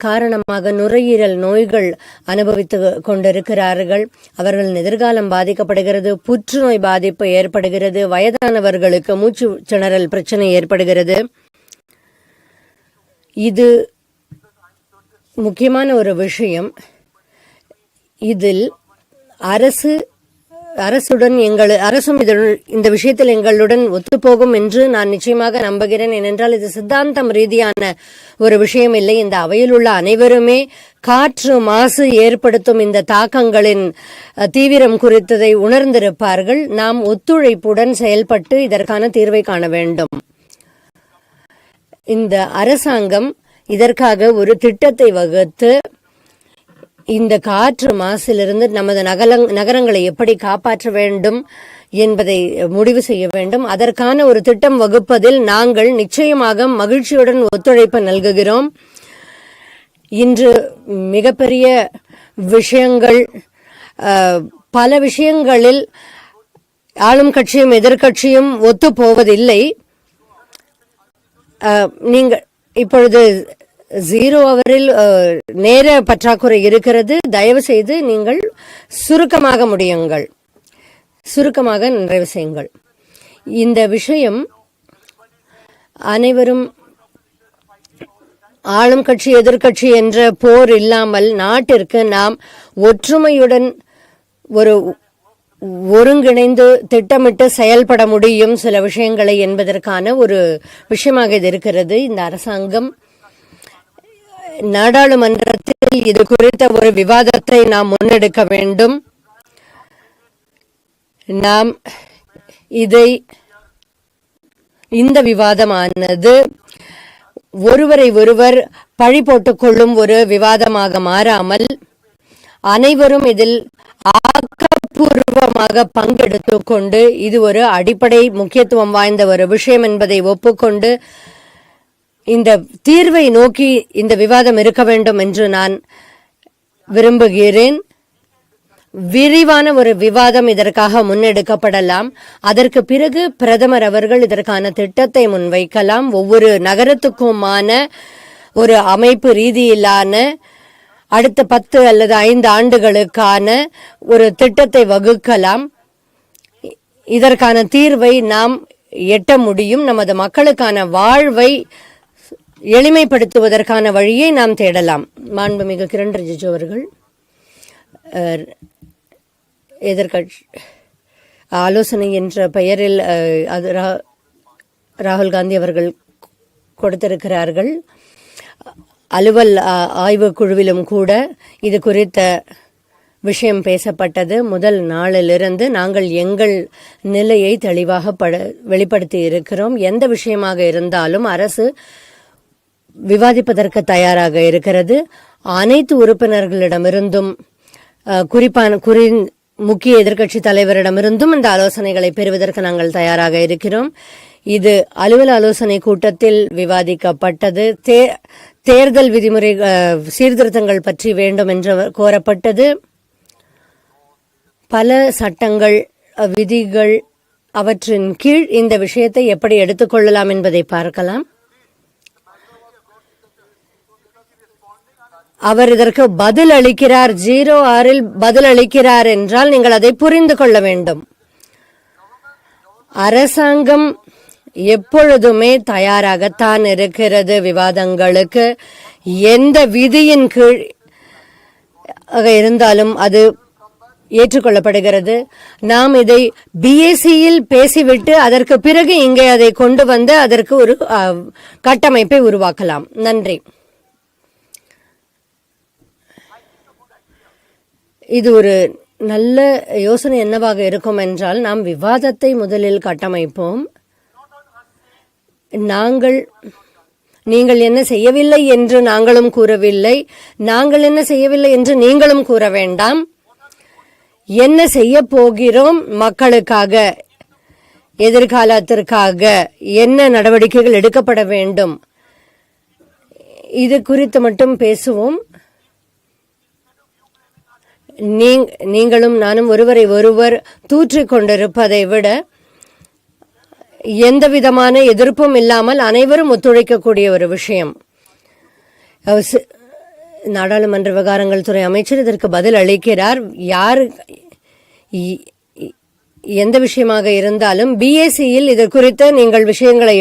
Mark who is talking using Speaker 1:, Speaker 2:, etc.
Speaker 1: காரணமாக நுரையீரல் நோய்கள் அனுபவித்து கொண்டிருக்கிறார்கள். அவர்களின் எதிர்காலம் பாதிக்கப்படுகிறது. புற்றுநோய் பாதிப்பு ஏற்படுகிறது. வயதானவர்களுக்கு மூச்சு திணறல் பிரச்சனை ஏற்படுகிறது. இது முக்கியமான ஒரு விஷயம். இதில் அரசு அரசுடன் எங்கள் அரசும் இதனுள் இந்த விஷயத்தில் எங்களுடன் ஒத்துப்போகும் என்று நான் நிச்சயமாக நம்புகிறேன். ஏனென்றால் இது சித்தாந்தம் ரீதியான ஒரு விஷயம் இல்லை. இந்த அவையில் உள்ள அனைவருமே காற்று மாசு ஏற்படுத்தும் இந்த தாக்கங்களின் தீவிரம் குறித்ததை உணர்ந்திருப்பார்கள். நாம் ஒத்துழைப்புடன் செயல்பட்டு இதற்கான தீர்வை காண வேண்டும். இந்த அரசாங்கம் இதற்காக ஒரு திட்டத்தை வகுத்து இந்த காற்று மாசிலிருந்து நமது நகலங் நகரங்களை எப்படி காப்பாற்ற வேண்டும் என்பதை முடிவு செய்ய வேண்டும். அதற்கான ஒரு திட்டம் வகுப்பதில் நாங்கள் நிச்சயமாக மகிழ்ச்சியுடன் ஒத்துழைப்பு நல்குகிறோம். இன்று மிகப்பெரிய விஷயங்கள் பல விஷயங்களில் ஆளும் கட்சியும் எதிர்க்கட்சியும் ஒத்து போவதில்லை. நீங்கள் இப்பொழுது ஜீரோ அவரில் நேர பற்றாக்குறை இருக்கிறது. தயவு செய்து நீங்கள் சுருக்கமாக முடியுங்கள். சுருக்கமாக நிறைவு செய்யுங்கள். இந்த விஷயம் அனைவரும் ஆளும் கட்சி எதிர்க்கட்சி என்ற போர் இல்லாமல் நாட்டிற்கு நாம் ஒற்றுமையுடன் ஒரு ஒருங்கிணைந்து திட்டமிட்டு செயல்பட முடியும் சில விஷயங்களை என்பதற்கான ஒரு விஷயமாக இது இருக்கிறது. இந்த அரசாங்கம் நாடாளுமன்றத்தில் இது குறித்த ஒரு விவாதத்தை நாம் முன்னெடுக்க வேண்டும். நாம் இதை இந்த விவாதமானது ஒருவரை ஒருவர் பழி போட்டுக் கொள்ளும் ஒரு விவாதமாக மாறாமல் அனைவரும் இதில் ஆக்கப்பூர்வமாக பங்கெடுத்து கொண்டு இது ஒரு அடிப்படை முக்கியத்துவம் வாய்ந்த ஒரு விஷயம் என்பதை ஒப்புக்கொண்டு இந்த தீர்வை நோக்கி இந்த விவாதம் இருக்க வேண்டும் என்று நான் விரும்புகிறேன். விரிவான ஒரு விவாதம் இதற்காக முன்னெடுக்கப்படலாம். அதற்கு பிறகு பிரதமர் அவர்கள் இதற்கான திட்டத்தை முன்வைக்கலாம். ஒவ்வொரு நகரத்துக்குமான ஒரு அமைப்பு ரீதியிலான அடுத்த பத்து அல்லது ஐந்து ஆண்டுகளுக்கான ஒரு திட்டத்தை வகுக்கலாம். இதற்கான தீர்வை நாம் எட்ட முடியும். நமது மக்களுக்கான வாழ்வை எளிமைப்படுத்துவதற்கான வழியை நாம் தேடலாம். மாண்புமிகு கிரண் ரிஜிஜு அவர்கள் எதிர்கட்சி ஆலோசனை என்ற பெயரில் அது ரா- ராகுல் காந்தி அவர்கள் கொடுத்திருக்கிறார்கள். அலுவல் ஆய்வு குழுவிலும் கூட இது குறித்த விஷயம் பேசப்பட்டது. முதல் நாளிலிருந்து நாங்கள் எங்கள் நிலையை தெளிவாக பட வெளிப்படுத்தி இருக்கிறோம். எந்த விஷயமாக இருந்தாலும் அரசு விவாதிப்பதற்கு தயாராக இருக்கிறது. அனைத்து உறுப்பினர்களிடமிருந்தும் குறிப்பான குறி முக்கிய எதிர்க்கட்சி தலைவரிடமிருந்தும் இந்த ஆலோசனைகளை பெறுவதற்கு நாங்கள் தயாராக இருக்கிறோம். இது அலுவல் ஆலோசனை கூட்டத்தில் விவாதிக்கப்பட்டது. தே- தேர்தல் விதிமுறை சீர்திருத்தங்கள் பற்றி வேண்டும் என்று கோரப்பட்டது. பல சட்டங்கள் விதிகள் அவற்றின் கீழ் இந்த விஷயத்தை எப்படி எடுத்துக்கொள்ளலாம் என்பதை பார்க்கலாம். அவர் இதற்கு பதில் அளிக்கிறார். ஜீரோ ஆறில் பதில் அளிக்கிறார் என்றால் நீங்கள் அதை புரிந்து கொள்ள வேண்டும். அரசாங்கம் எப்பொழுதுமே தயாராகத்தான் இருக்கிறது விவாதங்களுக்கு. எந்த விதியின் கீழ் ஆக இருந்தாலும் அது ஏற்றுக்கொள்ளப்படுகிறது. நாம் இதை பிஎஸ்சியில் பேசிவிட்டு அதற்கு பிறகு இங்கே அதை கொண்டு வந்து அதற்கு ஒரு கட்டமைப்பை உருவாக்கலாம். நன்றி. இது ஒரு நல்ல யோசனை என்னவாக இருக்கும் என்றால் நாம் விவாதத்தை முதலில் கட்டமைப்போம். நாங்கள் நீங்கள் என்ன செய்யவில்லை என்று நாங்களும் கூறவில்லை. நாங்கள் என்ன செய்யவில்லை என்று நீங்களும் கூற வேண்டாம். என்ன செய்ய போகிறோம் மக்களுக்காக எதிர்காலத்திற்காக? என்ன நடவடிக்கைகள் எடுக்கப்பட வேண்டும்? இது குறித்து மட்டும் பேசுவோம். நீங்களும் நானும் ஒருவரை ஒருவர் தூற்றிக் கொண்டிருப்பதை விட எந்த விதமான எதிர்ப்பும் இல்லாமல் அனைவரும் ஒத்துழைக்கக்கூடிய ஒரு விஷயம். நாடாளுமன்ற விவகாரங்கள் துறை அமைச்சர் இதற்கு பதில் அளிக்கிறார். யார் இ- எந்த விஷயமாக இருந்தாலும் பிஎஸ்சியில் இது குறித்து நீங்கள் விஷயங்களை